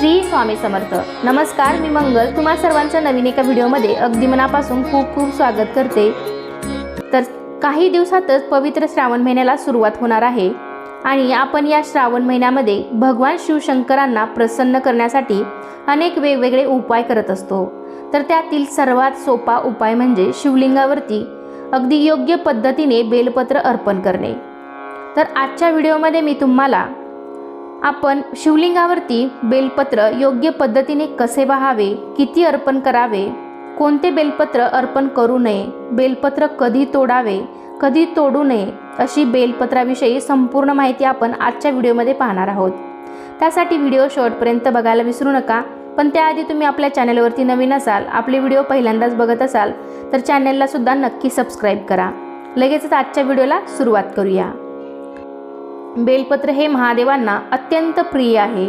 श्री स्वामी समर्थ. नमस्कार मी मंगल. तुम्हा सर्वांचं नवीन एका व्हिडिओमध्ये अगदी मनापासून खूप खूप स्वागत करते. तर काही दिवसातच पवित्र श्रावण महिन्याला सुरुवात होणार आहे आणि आपण या श्रावण महिन्यामध्ये भगवान शिवशंकरांना प्रसन्न करण्यासाठी अनेक वेगवेगळे उपाय करत असतो. तर त्यातील सर्वात सोपा उपाय म्हणजे शिवलिंगावरती अगदी योग्य पद्धतीने बेलपत्र अर्पण करणे. तर आजच्या व्हिडिओमध्ये मी तुम्हाला आपण शिवलिंगावरती बेलपत्र योग्य पद्धतीने कसे वाहावे किती अर्पण करावे कोणते बेलपत्र अर्पण करू नये बेलपत्र कधी तोडावे कधी तोडू नये अशी बेलपत्राविषयी संपूर्ण माहिती आपण आजच्या व्हिडिओमध्ये पाहणार आहोत. त्यासाठी व्हिडिओ शेवटपर्यंत बघायला विसरू नका पण त्याआधी तुम्ही आपल्या चॅनलवरती नवीन असाल आपले व्हिडिओ पहिल्यांदाच बघत असाल तर चॅनललासुद्धा नक्की सबस्क्राईब करा. लगेचच आजच्या व्हिडिओला सुरुवात करूया. बेलपत्र हे महादेवांना अत्यंत प्रिय आहे.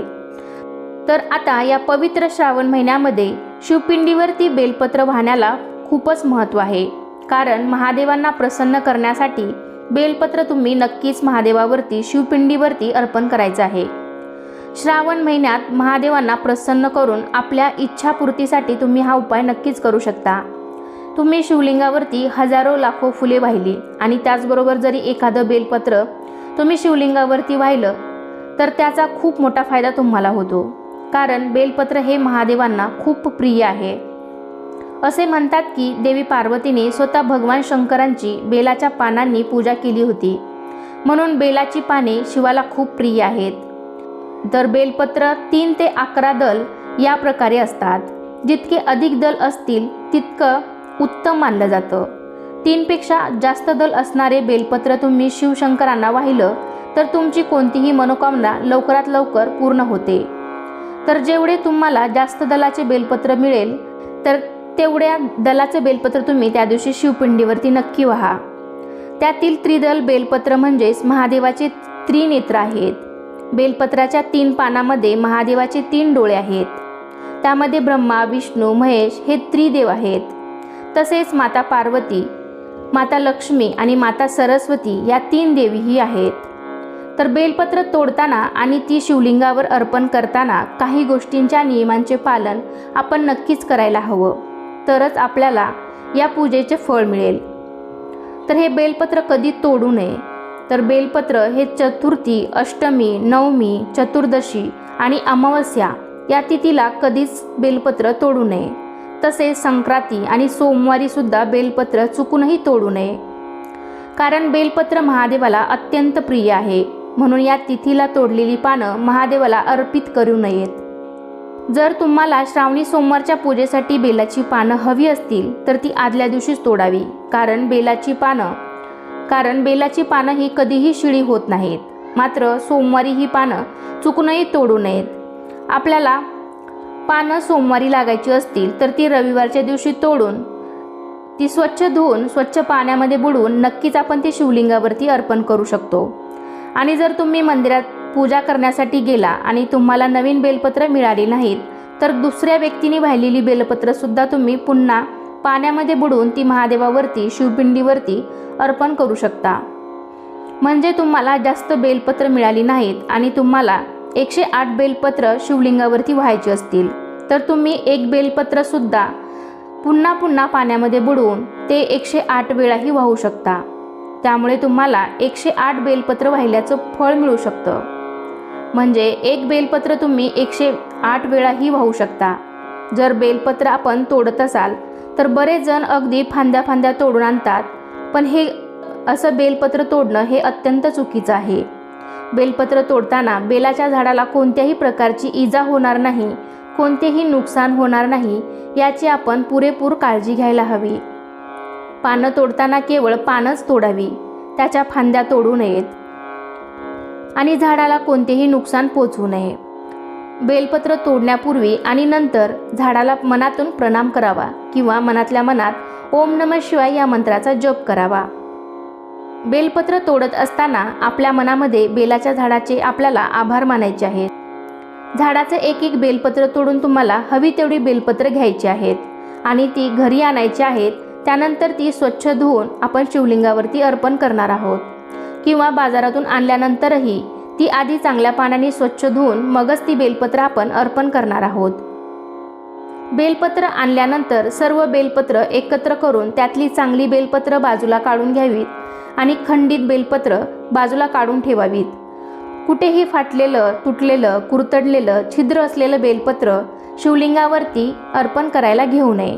तर आता या पवित्र श्रावण महिन्यामध्ये शिवपिंडीवरती बेलपत्र वाहण्याला खूपच महत्त्व आहे. कारण महादेवांना प्रसन्न करण्यासाठी बेलपत्र तुम्ही नक्कीच महादेवावरती शिवपिंडीवरती अर्पण करायचं आहे. श्रावण महिन्यात महादेवांना प्रसन्न करून आपल्या इच्छापूर्तीसाठी तुम्ही हा उपाय नक्कीच करू शकता. तुम्ही शिवलिंगावरती हजारो लाखो फुले वाहिली आणि त्याचबरोबर जरी एखादं बेलपत्र तुम्ही शिवलिंगावरती वाहिलं तर त्याचा खूप मोठा फायदा तुम्हाला होतो. कारण बेलपत्र हे महादेवांना खूप प्रिय आहे. असे म्हणतात की देवी पार्वतीने स्वतः भगवान शंकरांची बेलाच्या पानांनी पूजा केली होती. म्हणून बेलाची पाने शिवाला खूप प्रिय आहेत. तर बेलपत्र तीन ते अकरा दल या प्रकारे असतात. जितके अधिक दल असतील तितकं उत्तम मानलं जातं. तीनपेक्षा जास्त दल असणारे बेलपत्र तुम्ही शिवशंकरांना वाहिलं तर तुमची कोणतीही मनोकामना लवकरात लवकर पूर्ण होते. तर जेवढे तुम्हाला जास्त दलाचे बेलपत्र मिळेल तर तेवढ्या दलाचे बेलपत्र तुम्ही त्या दिवशी शिवपिंडीवरती नक्की व्हा. त्यातील त्रिदल बेलपत्र म्हणजेच महादेवाचे त्रिनेत्र आहेत. बेलपत्राच्या तीन पानामध्ये महादेवाचे तीन डोळे आहेत. त्यामध्ये ब्रह्मा विष्णू महेश हे त्रिदेव आहेत. तसेच माता पार्वती माता लक्ष्मी आणि माता सरस्वती या तीन देवीही आहेत. तर बेलपत्र तोडताना आणि ती शिवलिंगावर अर्पण करताना काही गोष्टींच्या नियमांचे पालन आपण नक्कीच करायला हवं. तरच आपल्याला या पूजेचे फळ मिळेल. तर हे बेलपत्र कधी तोडू नये? तर बेलपत्र हे चतुर्थी अष्टमी नवमी चतुर्दशी आणि अमावस्या या तिथीला कधीच बेलपत्र तोडू नये. तसेच संक्रांती आणि सोमवारी सुद्धा बेलपत्र चुकूनही तोडू नये. कारण बेलपत्र महादेवाला अत्यंत प्रिय आहे. म्हणून या तिथीला तोडलेली पानं महादेवाला अर्पित करू नयेत. जर तुम्हाला श्रावणी सोमवारच्या पूजेसाठी बेलाची पानं हवी असतील तर ती आदल्या दिवशीच तोडावी. कारण बेलाची पानं कारण बेलाची पानं ही कधीही शिळी होत नाहीत. मात्र सोमवारी ही पानं चुकूनही तोडू नयेत. आपल्याला पानं सोमवारी लागायची असतील तर ती रविवारच्या दिवशी तोडून ती स्वच्छ धुवून स्वच्छ पाण्यामध्ये बुडवून नक्कीच आपण ती शिवलिंगावरती अर्पण करू शकतो. आणि जर तुम्ही मंदिरात पूजा करण्यासाठी गेला आणि तुम्हाला नवीन बेलपत्र मिळाली नाहीत तर दुसऱ्या व्यक्तीने वाहिलेली बेलपत्रसुद्धा तुम्ही पुन्हा पाण्यामध्ये बुडवून ती महादेवावरती शिवपिंडीवरती अर्पण करू शकता. म्हणजे तुम्हाला जास्त बेलपत्र मिळाली नाहीत आणि तुम्हाला एकशे आठ बेलपत्र शिवलिंगावरती व्हायची असतील. तर तुम्ही एक बेलपत्रसुद्धा पुन्हा पुन्हा पाण्यामध्ये बुडवून ते एकशे आठ वेळाही वाहू शकता. त्यामुळे तुम्हाला एकशे आठ बेलपत्र वाहिल्याचं फळ मिळू शकतं. म्हणजे एक बेलपत्र तुम्ही एकशे आठ वेळाही वाहू शकता. जर बेलपत्र आपण तोडत असाल तर बरेच जण अगदी फांद्या फांद्या तोडून आणतात. पण हे असं बेलपत्र तोडणं हे अत्यंत चुकीचं आहे. बेलपत्र तोडताना बेलाच्या झाडाला कोणत्याही प्रकारची इजा होणार नाही कोणतेही नुकसान होणार नाही याची आपण पुरेपूर काळजी घ्यायला हवी. पानं तोडताना केवळ पानंच तोडावी त्याच्या फांद्या तोडू नयेत आणि झाडाला कोणतेही नुकसान पोचवू नये. बेलपत्र तोडण्यापूर्वी आणि नंतर झाडाला मनातून प्रणाम करावा किंवा मनातल्या मनात ओम नम शिवाय या मंत्राचा जप करावा. बेलपत्र तोडत असताना आपल्या मनामध्ये बेलाच्या झाडाचे आपल्याला आभार मानायचे आहेत. झाडाचं एक एक बेलपत्र तोडून तुम्हाला हवी तेवढी बेलपत्र घ्यायची आहेत. आणि ती घरी आणायची आहेत त्यानंतर ती स्वच्छ धुवून आपण शिवलिंगावरती अर्पण करणार आहोत. किंवा बाजारातून आणल्यानंतरही ती आधी चांगल्या पाण्याने स्वच्छ धुवून मगच ती बेलपत्र आपण अर्पण करणार आहोत. बेलपत्र आणल्यानंतर सर्व बेलपत्र एकत्र करून त्यातली चांगली बेलपत्र बाजूला काढून घ्यावीत आणि खंडित बेलपत्र बाजूला काढून ठेवावीत. कुठेही फाटलेलं तुटलेलं कुरतडलेलं छिद्र असलेलं बेलपत्र शिवलिंगावरती अर्पण करायला घेऊ नये.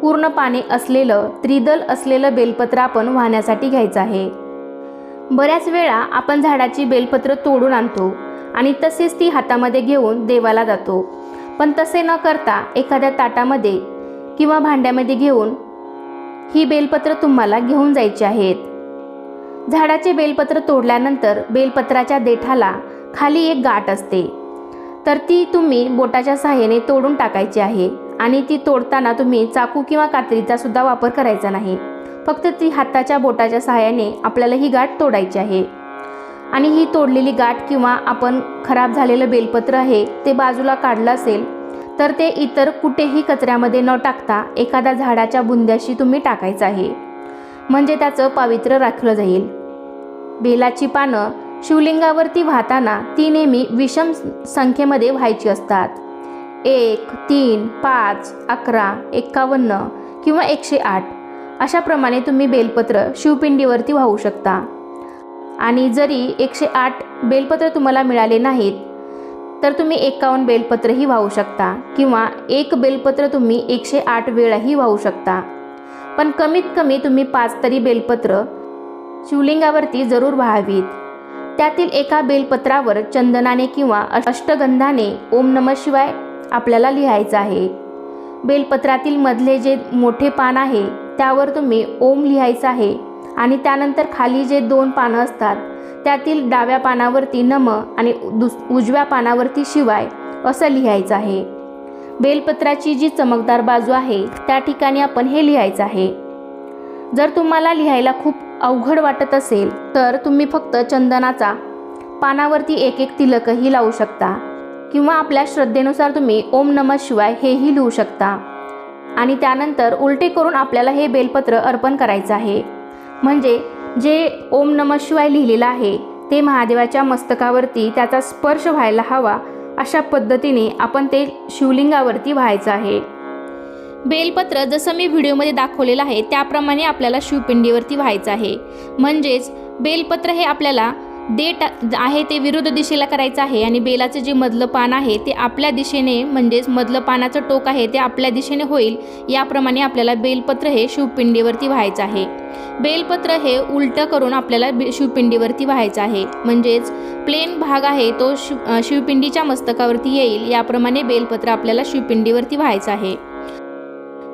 पूर्ण पाने असलेलं त्रिदल असलेलं बेलपत्र आपण वाहण्यासाठी घ्यायचं आहे. बऱ्याच वेळा आपण झाडाची बेलपत्र तोडून आणतो आणि तसेच ती हातामध्ये घेऊन देवाला जातो. पण तसे न करता एखाद्या ताटामध्ये किंवा भांड्यामध्ये घेऊन ही बेलपत्र तुम्हाला घेऊन जायची आहेत. झाडाचे बेलपत्र तोडल्यानंतर बेलपत्राच्या देठाला खाली एक गाठ असते. तर ती तुम्ही बोटाच्या सहाय्याने तोडून टाकायची आहे आणि ती तोडताना तुम्ही चाकू किंवा कात्रीचा सुद्धा वापर करायचा नाही. फक्त ती हाताच्या बोटाच्या सहाय्याने आपल्याला ही गाठ तोडायची आहे. आणि ही तोडलेली गाठ किंवा आपण खराब झालेलं बेलपत्र आहे ते बाजूला काढलं असेल तर ते इतर कुठेही कचऱ्यामध्ये न टाकता एखाद्या झाडाच्या बुंद्याशी तुम्ही टाकायचं आहे. म्हणजे त्याचं पावित्र्य राखलं जाईल. बेलाची पानं शिवलिंगावरती वाहताना ती नेहमी विषम संख्येमध्ये व्हायची असतात. एक तीन पाच अकरा एक्कावन्न किंवा एकशे आठ. अशाप्रमाणे तुम्ही बेलपत्र शिवपिंडीवरती वाहू शकता. आणि जरी एकशे आठ बेलपत्र तुम्हाला मिळाले नाहीत तर तुम्ही एकावन्न बेलपत्रही वाहू शकता किंवा एक बेलपत्र तुम्ही एकशे आठ वेळाही वाहू शकता. पण कमीत कमी तुम्ही पाच तरी बेलपत्र शिवलिंगावरती जरूर व्हावीत. त्यातील एका बेलपत्रावर चंदनाने किंवा अष्टगंधाने ओम नम शिवाय आपल्याला लिहायचं आहे. बेलपत्रातील मधले जे मोठे पान आहे त्यावर तुम्ही ओम लिहायचं आहे. आणि त्यानंतर खाली जे दोन पानं असतात त्यातील डाव्या पानावरती नम आणि दुस उजव्या पानावरती शिवाय असं लिहायचं आहे. बेलपत्राची जी चमकदार बाजू आहे त्या ठिकाणी आपण हे लिहायचं आहे. जर तुम्हाला लिहायला खूप अवघड वाटत असेल तर तुम्ही फक्त चंदनाचा पानावरती एक एक तिलकही लावू शकता किंवा आपल्या श्रद्धेनुसार तुम्ही ओम नम शिवाय हेही लिहू शकता. आणि त्यानंतर उलटे करून आपल्याला हे बेलपत्र अर्पण करायचं आहे. म्हणजे जे ओम नम शिवाय लिहिलेलं आहे ते महादेवाच्या मस्तकावरती त्याचा स्पर्श व्हायला हवा अशा पद्धतीने आपण ते शिवलिंगावरती व्हायचं आहे. बेलपत्र जसं मी व्हिडिओमध्ये दाखवलेलं आहे त्याप्रमाणे आपल्याला शिवपिंडीवरती व्हायचं आहे. म्हणजेच बेलपत्र हे आपल्याला देठ आहे ते विरुद्ध दिशेला करायचं आहे आणि बेलाचं जे मधलं पान आहे ते आपल्या दिशेने म्हणजेच मधलं पानाचं टोक आहे ते आपल्या दिशेने होईल याप्रमाणे आपल्याला बेलपत्र हे शिवपिंडीवरती व्हायचं आहे. बेलपत्र हे उलटं करून आपल्याला बे शिवपिंडीवरती व्हायचं आहे. म्हणजेच प्लेन भाग आहे तो शिव शिवपिंडीच्या मस्तकावरती येईल याप्रमाणे बेलपत्र आपल्याला शिवपिंडीवरती व्हायचं आहे.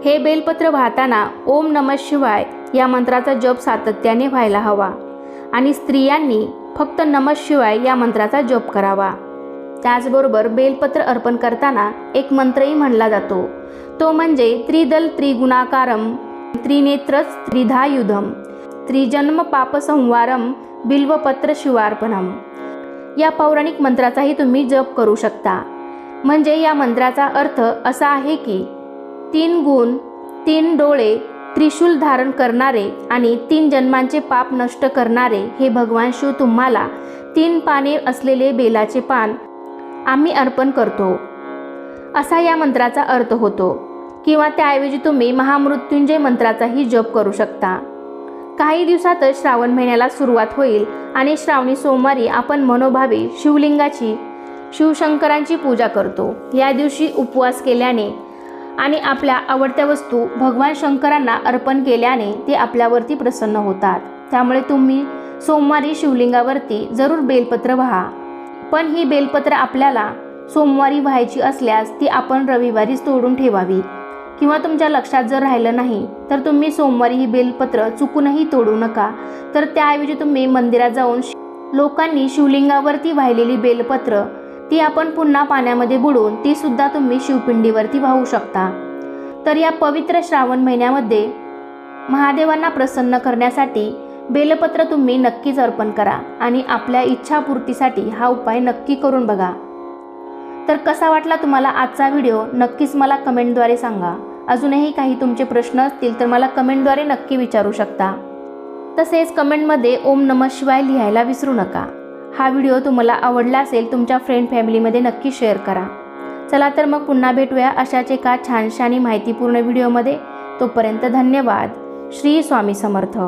हे बेलपत्र वाहताना ओम नम शिवाय या मंत्राचा जप सातत्याने व्हायला हवा. आणि स्त्रियांनी फक्त नमः शिवाय या मंत्राचा जप करावा. त्याचबरोबर बेलपत्र अर्पण करताना एक मंत्रही म्हणला जातो. तो म्हणजे त्रिदल त्रिगुणाकारम त्रिनेत्रच त्रिधायुधम त्रिजन्म पापसंवारम बिल्वपत्र शिवार्पणम या पौराणिक मंत्राचाही तुम्ही जप करू शकता. म्हणजे या मंत्राचा अर्थ असा आहे की तीन गुण तीन डोळे त्रिशूल धारण करणारे आणि तीन जन्मांचे पाप नष्ट करणारे हे भगवान शिव तुम्हाला तीन पाने असलेले बेलाचे पान आम्ही अर्पण करतो. असा या मंत्राचा अर्थ होतो. किंवा त्याऐवजी तुम्ही महामृत्युंजय मंत्राचाही जप करू शकता. काही दिवसातच श्रावण महिन्याला सुरुवात होईल आणि श्रावणी सोमवारी आपण मनोभावे शिवलिंगाची शिवशंकरांची पूजा करतो. या दिवशी उपवास केल्याने आणि आपल्या आवडत्या वस्तू भगवान शंकरांना अर्पण केल्याने ते आपल्यावरती प्रसन्न होतात. त्यामुळे तुम्ही सोमवारी शिवलिंगावरती जरूर बेलपत्र व्हा. पण ही बेलपत्र आपल्याला सोमवारी व्हायची असल्यास ती आपण रविवारीच तोडून ठेवावी. किंवा तुमच्या लक्षात जर राहिलं नाही तर तुम्ही सोमवारी ही बेलपत्र चुकूनही तोडू नका. तर त्याऐवजी तुम्ही मंदिरात जाऊन लोकांनी शिवलिंगावरती वाहिलेली बेलपत्र ती आपण पुन्हा पाण्यामध्ये बुडवून ती सुद्धा तुम्ही शिवपिंडीवरती वाहू शकता. तर या पवित्र श्रावण महिन्यामध्ये महादेवांना प्रसन्न करण्यासाठी बेलपत्र तुम्ही नक्कीच अर्पण करा आणि आपल्या इच्छापूर्तीसाठी हा उपाय नक्की करून बघा. तर कसा वाटला तुम्हाला आजचा व्हिडिओ? नक्कीच मला कमेंटद्वारे सांगा. अजूनही काही तुमचे प्रश्न असतील तर मला कमेंटद्वारे नक्की विचारू शकता. तसेच कमेंटमध्ये ओम नमः शिवाय लिहायला विसरू नका. हा व्हिडिओ तुम्हाला आवडला असेल तुमच्या फ्रेंड फॅमिलीमध्ये नक्की शेअर करा. चला तर मग पुन्हा भेटूया अशाच एका छानशा आणि माहितीपूर्ण व्हिडिओमध्ये. तोपर्यंत धन्यवाद. श्री स्वामी समर्थ.